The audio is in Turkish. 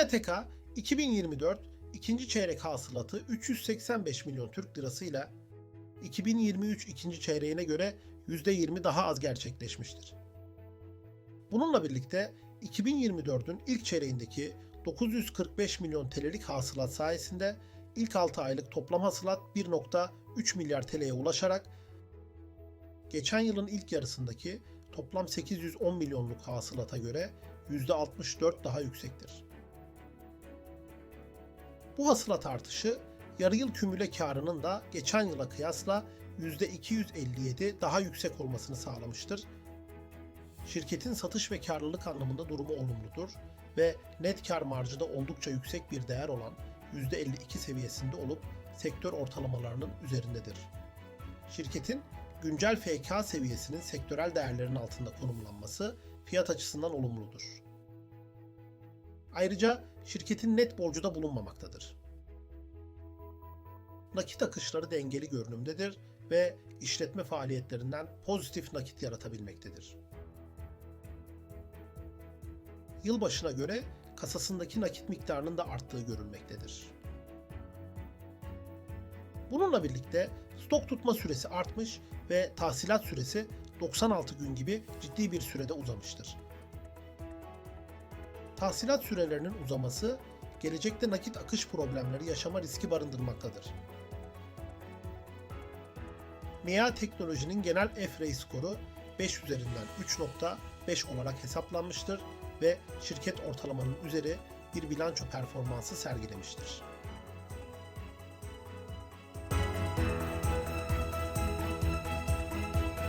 MİATK 2024 ikinci çeyrek hasılatı 385 milyon Türk lirası ile 2023 ikinci çeyreğine göre %20 daha az gerçekleşmiştir. Bununla birlikte 2024'ün ilk çeyreğindeki 945 milyon TL'lik hasılat sayesinde ilk 6 aylık toplam hasılat 1.3 milyar TL'ye ulaşarak geçen yılın ilk yarısındaki toplam 810 milyonluk hasılata göre %64 daha yüksektir. Bu hasılat artışı yarı yıl kümüle karının da geçen yıla kıyasla %257 daha yüksek olmasını sağlamıştır. Şirketin satış ve karlılık anlamında durumu olumludur ve net kar marjı da oldukça yüksek bir değer olan %52 seviyesinde olup sektör ortalamalarının üzerindedir. Şirketin güncel FK seviyesinin sektörel değerlerin altında konumlanması fiyat açısından olumludur. Ayrıca şirketin net borcu da bulunmamaktadır. Nakit akışları dengeli görünümdedir ve işletme faaliyetlerinden pozitif nakit yaratabilmektedir. Yılbaşına göre kasasındaki nakit miktarının da arttığı görülmektedir. Bununla birlikte stok tutma süresi artmış ve tahsilat süresi 96 gün gibi ciddi bir sürede uzamıştır. Tahsilat sürelerinin uzaması gelecekte nakit akış problemleri yaşama riski barındırmaktadır. MEA Teknoloji'nin genel F-Ray skoru 5 üzerinden 3.5 olarak hesaplanmıştır ve şirket ortalamanın üzeri bir bilanço performansı sergilemiştir.